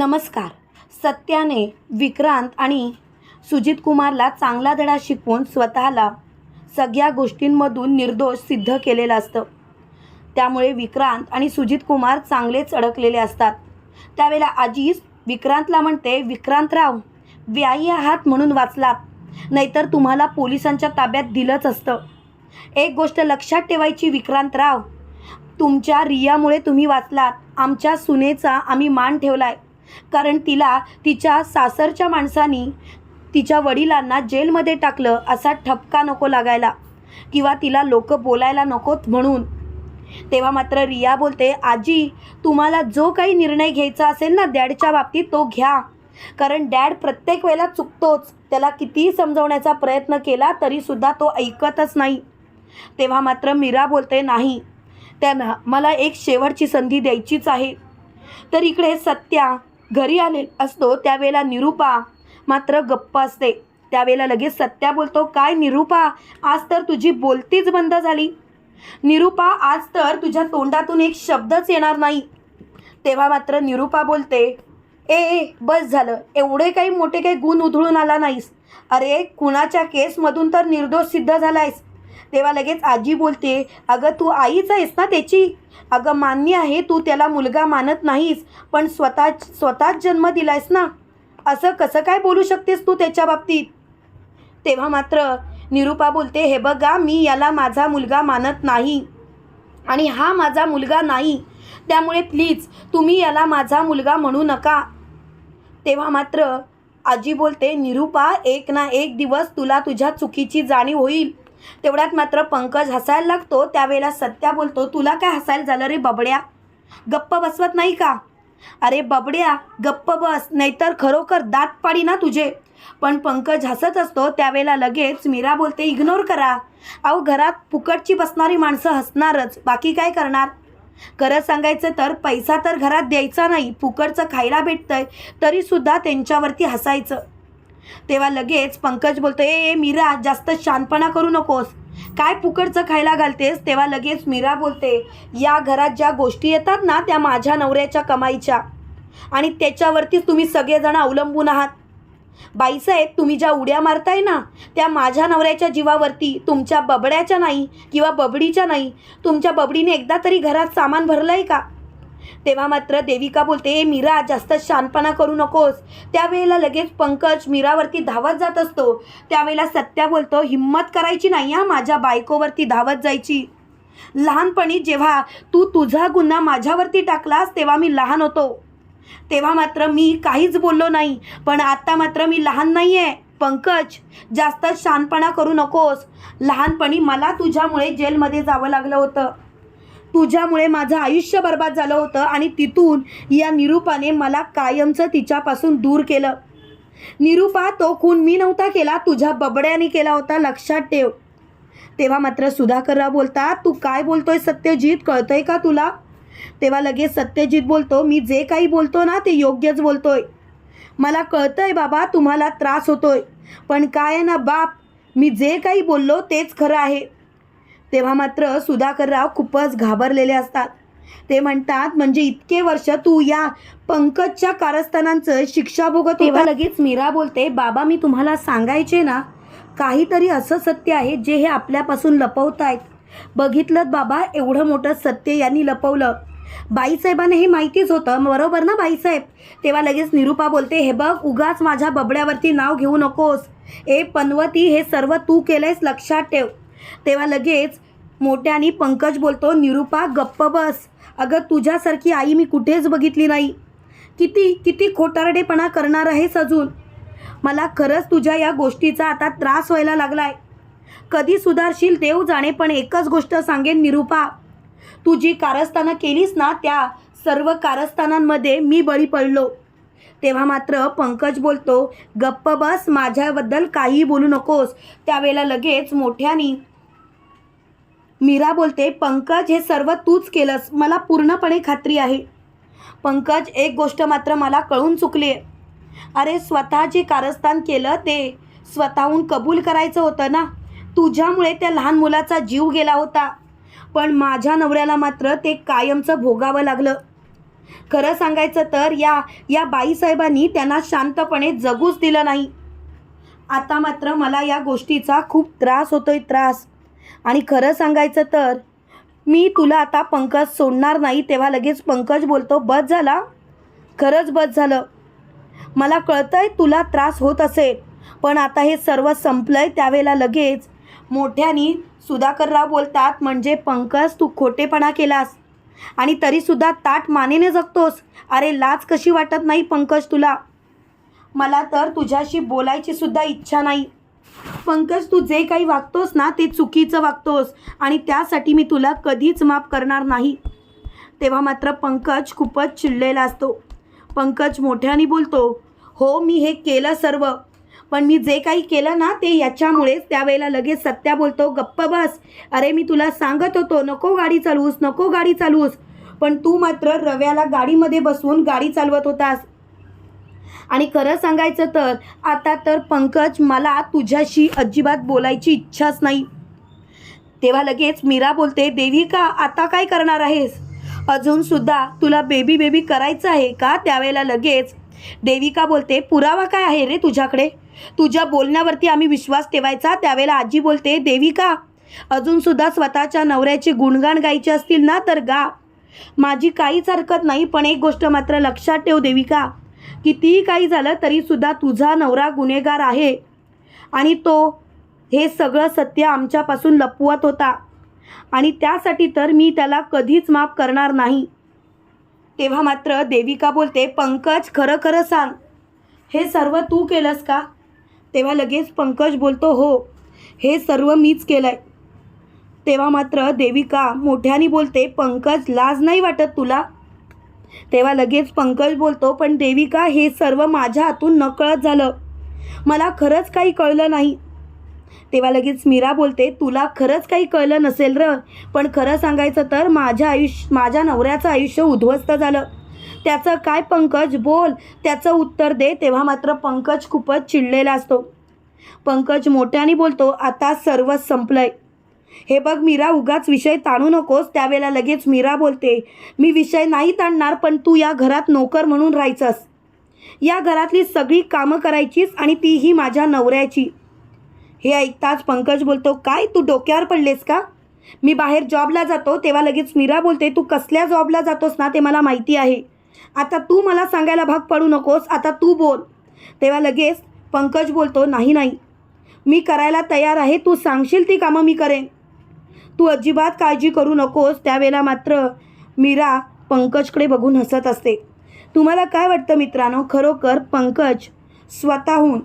नमस्कार. सत्याने विक्रांत आणि सुजित कुमारला चांगला धडा शिकवून स्वतःला सगळ्या गोष्टींमधून निर्दोष सिद्ध केलेलं असतं. त्यामुळे विक्रांत आणि सुजित कुमार चांगलेच अडकलेले असतात. त्यावेळेला आजी विक्रांतला म्हणते विक्रांतराव व्यायी आहात म्हणून वाचला नाहीतर तुम्हाला पोलिसांच्या ताब्यात दिलंच असतं. एक गोष्ट लक्षात ठेवायची विक्रांतराव तुमच्या रियामुळे तुम्ही वाचलात. आमच्या सुनेचा आम्ही मान ठेवला आहे कारण तिला तिच्या सासरच्या माणसानी तिच्या वडिलांना जेलमध्ये टाकलं असा ठपका नको लागायला किंवा तिला लोक बोलायला नकोत म्हणून. तेव्हा मात्र रिया बोलते आजी तुम्हाला जो काही निर्णय घ्यायचा असेल ना डॅडच्या बाबतीत तो घ्या. कारण डॅड प्रत्येक वेळेला चुकतोच. त्याला कितीही समजवण्याचा प्रयत्न केला तरीसुद्धा तो ऐकतच नाही. तेव्हा मात्र मीरा बोलते नाही. त्यांना मला एक शेवटची संधी द्यायचीच आहे. तर इकडे सत्या घरी आले असतो त्यावेळेला निरूपा मात्र गप्प असते. त्यावेळेला लगेच सत्या बोलतो काय निरूपा आज तर तुझी बोलतीच बंद झाली. निरूपा आज तर तुझ्या तोंडातून एक शब्दच येणार नाही. तेव्हा मात्र निरूपा बोलते ए ए बस झालं. एवढे काही मोठे काही गुण उधळून आला नाहीस. अरे कुणाच्या केसमधून तर निर्दोष सिद्ध झालायस. तेव्हा लगेच आजी बोलते अगं तू आईच आहेस ना त्याची? अगं मान्य आहे तू त्याला मुलगा मानत नाहीस पण स्वतः स्वतःच जन्म दिलायस ना? असं कसं काय बोलू शकतेस तू त्याच्या बाबतीत? तेव्हा मात्र निरूपा बोलते हे बघा मी याला माझा मुलगा मानत नाही आणि हा माझा मुलगा नाही. त्यामुळे प्लीज तुम्ही याला माझा मुलगा म्हणू नका. तेव्हा मात्र आजी बोलते निरूपा एक ना एक दिवस तुला तुझ्या चुकीची जाणीव होईल. तेवढ्यात मात्र पंकज हसायला लागतो त्यावेळेला सत्या बोलतो तुला काय हसायला झालं रे बबड्या? गप्प बसवत नाही का? अरे बबड्या गप्प बस नाहीतर खरोखर दात पाडी ना तुझे. पण पंकज हसत असतो त्यावेळेला लगेच मीरा बोलते इग्नोर करा. अहो घरात फुकटची बसणारी माणसं हसणारच बाकी काय करणार? खरं सांगायचं तर पैसा तर घरात द्यायचा नाही फुकटचं खायला भेटतंय तरीसुद्धा त्यांच्यावरती हसायचं. तेव्हा लगेच पंकज बोलतो ए ए मीरा जास्त शानपणा करू नकोस. काय फुकटचं खायला घालतेस? तेव्हा लगेच मीरा बोलते या घरात ज्या गोष्टी येतात ना त्या माझ्या नवऱ्याच्या कमाईच्या. आणि त्याच्यावरतीच तुम्ही सगळेजण अवलंबून आहात. बाईसाहेब तुम्ही ज्या उड्या मारताय ना त्या माझ्या नवऱ्याच्या जीवावरती तुमच्या बबड्याच्या नाही किंवा बबडीच्या नाही. तुमच्या बबडीने एकदा तरी घरात सामान भरलं आहे का? तेव्हा मात्र देविका बोलते मीरा जास्त शानपणा करू नकोस. त्यावेळेला लगेच पंकज मीरावरती धावत जात असतो. त्यावेळेला सत्या बोलतो हिम्मत करायची नाही हा माझ्या बायकोवरती धावत जायची. लहानपणी जेव्हा तू तुझा गुन्हा माझ्यावरती टाकलास तेव्हा मी लहान होतो. तेव्हा मात्र मी काहीच बोललो नाही पण आत्ता मात्र मी लहान नाही आहे पंकज जास्त शानपणा करू नकोस. लहानपणी मला तुझ्यामुळे जेलमध्ये जावं लागलं होतं. तुझ्यामुळे माझं आयुष्य बर्बाद झालं होतं आणि तिथून या निरूपाने मला कायमचं तिच्यापासून दूर केलं. निरूपा तो खून मी नव्हता केला तुझ्या बबड्याने केला होता लक्षात ठेव. तेव्हा मात्र सुधाकरराव बोलतात तू काय बोलतोय सत्यजित? कळतंय का तुला? तेव्हा लगेच सत्यजित बोलतो मी जे काही बोलतो ना ते योग्यच बोलतोय. मला कळतंय बाबा तुम्हाला त्रास होतोय. पण काय आहे ना बाप मी जे काही बोललो तेच खरं आहे. तेव्हा मात्र सुधाकरराव खूपच घाबरलेले असतात. ते म्हणतात म्हणजे इतके वर्ष तू या पंकजच्या कारस्थानांचं शिक्षा भोगत तेव्हा लगेच मीरा बोलते बाबा मी तुम्हाला सांगायचे ना काहीतरी असं सत्य आहे जे हे आपल्यापासून लपवत आहेत बघितलं बाबा एवढं मोठं सत्य यांनी लपवलं. बाईसाहेबांना हे माहितीच होतं बरोबर ना बाईसाहेब? तेव्हा लगेच निरूपा बोलते हे बघ उगाच माझ्या बबड्यावरती नाव घेऊ नकोस. ए पनवती हे सर्व तू केलंयस लक्षात ठेव. तेव्हा लगेच मोठ्यानी पंकज बोलतो निरूपा गप्प बस. अगं तुझ्यासारखी आई मी कुठेच बघितली नाही. किती किती खोटारडेपणा करणार आहेस अजून? मला खरंच तुझ्या या गोष्टीचा आता त्रास व्हायला लागलाय. कधी सुधारशील देव जाणे पण एकच गोष्ट सांगेन निरूपा. तू जी कारस्थानं केलीस ना त्या सर्व कारस्थानांमध्ये मी बळी पडलो. तेव्हा मात्र पंकज बोलतो गप्प बस माझ्याबद्दल काही बोलू नकोस. त्यावेळेला लगेच मोठ्यानी मीरा बोलते पंकज हे सर्व तूच केलंस. मला पूर्णपणे खात्री आहे. पंकज एक गोष्ट मात्र मला कळून चुकली आहे अरे स्वतः जे कारस्थान केलं ते स्वतःहून कबूल करायचं होतं ना? तुझ्यामुळे त्या लहान मुलाचा जीव गेला होता. पण माझ्या नवऱ्याला मात्र ते कायमचं भोगावं लागलं. खरं सांगायचं तर या या बाईसाहेबांनी त्यांना शांतपणे जगूच दिलं नाही. आता मात्र मला या गोष्टीचा खूप त्रास होतोय त्रास. आणि खरं सांगायचं तर मी तुला आता पंकज सोडणार नाही तेव्हा लगेच पंकज बोलतो बस झाला. खरंच बस झालं. मला कळतंय तुला त्रास होत असेल पण आता हे सर्व संपलंय त्यावेळेला लगेच. मोठ्यानी सुधाकरराव बोलतात म्हणजे पंकज तू खोटेपणा केलास आणि तरीसुद्धा ताट मानेने जगतोस. अरे लाज कशी वाटत नाही पंकज तुला? मला तर तुझ्याशी बोलायची सुद्धा इच्छा नाही. पंकज तू जे काही वागतोस ना ते चुकीचं वागतोस. आणि त्यासाठी मी तुला कधीच माफ करणार नाही. तेव्हा मात्र पंकज खूपच चिडलेला असतो. पंकज मोठ्याने बोलतो हो मी हे केलं सर्व. पण मी जे काही केलं ना ते याच्यामुळेच. त्यावेळेला लगेच सत्या बोलतो गप्प बस. अरे मी तुला सांगत होतो नको गाडी चालवूस नको गाडी चालवूस. पण तू मात्र रव्याला गाडीमध्ये बसवून गाडी चालवत होतास. आणि खरं सांगायचं तर आता तर पंकज मला तुझ्याशी अजिबात बोलायची इच्छाच नाही. तेव्हा लगेच मीरा बोलते देविका आता काय करणार आहेस? अजूनसुद्धा तुला बेबी बेबी करायचं आहे का? त्यावेळेला लगेच देविका बोलते पुरावा काय आहे रे तुझ्याकडे? तुझ्या बोलण्यावरती आम्ही विश्वास ठेवायचा? त्यावेळेला आजी बोलते देविका अजूनसुद्धा स्वतःच्या नवऱ्याचे गुणगाण गायचे असतील ना तर गा. माझी काहीच हरकत नाही पण एक गोष्ट मात्र लक्षात ठेव देविका. कितीही काही झालं तरीसुद्धा तुझा नवरा गुन्हेगार आहे. आणि तो हे सगळं सत्य आमच्यापासून लपवत होता. आणि त्यासाठी तर मी त्याला कधीच माफ करणार नाही. तेव्हा मात्र देविका बोलते पंकज खरं खरं सांग. हे सर्व तू केलंस का? तेव्हा लगेच पंकज बोलतो हो. हे सर्व मीच केलं आहे तेव्हा मात्र देविका मोठ्याने बोलते पंकज लाज नाही वाटत तुला? तेव्हा लगेच पंकज बोलतो पण देविका हे सर्व माझ्या हातून नकळत झालं. मला खरंच काही कळलं नाही. तेव्हा लगेच मीरा बोलते तुला खरंच काही कळलं नसेल र. पण खरं सांगायचं तर माझ्या आयुष्य माझ्या नवऱ्याचं आयुष्य उद्ध्वस्त झालं. त्याचं काय पंकज बोल त्याचं उत्तर दे. तेव्हा मात्र पंकज खूपच चिडलेला असतो. पंकज मोठ्याने बोलतो आता सर्वच संपलंय. हे बघ मीरा उगाच विषय ताणू नकोस त्यावेळेला लगेच मीरा बोलते मी विषय नाही ताणणार पण तू या घरात नोकर म्हणून राहायचंस. या घरातली सगळी कामं करायचीस आणि तीही माझ्या नवऱ्याची. हे ऐकताच पंकज बोलतो काय तू डोक्यावर पडलेस का? मी बाहेर जॉबला जातो तेव्हा लगेच मीरा बोलते तू कसल्या जॉबला जातोस ना ते मला माहिती आहे. आता तू मला सांगायला भाग पडू नकोस आता तू बोल. तेव्हा लगेच पंकज बोलतो नाही नाही. मी करायला तयार आहे तू सांगशील ती कामं मी करेन. तू अजिबात काळजी करू नकोस. त्यावेळेला मात्र मीरा पंकजकडे बघून हसत असते. तुम्हाला काय वाटतं मित्रांनो? खरोखर पंकज स्वतःहून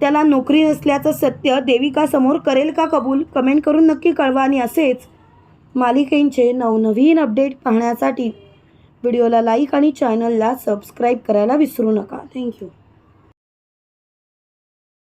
त्याला नोकरी नसल्याचं सत्य देविकासमोर करेल का कबूल? कमेंट करून नक्की कळवा. आणि असेच मालिकेंचे नवनवीन अपडेट पाहण्यासाठी व्हिडिओला लाईक आणि चॅनलला सबस्क्राईब करायला विसरू नका. थँक्यू.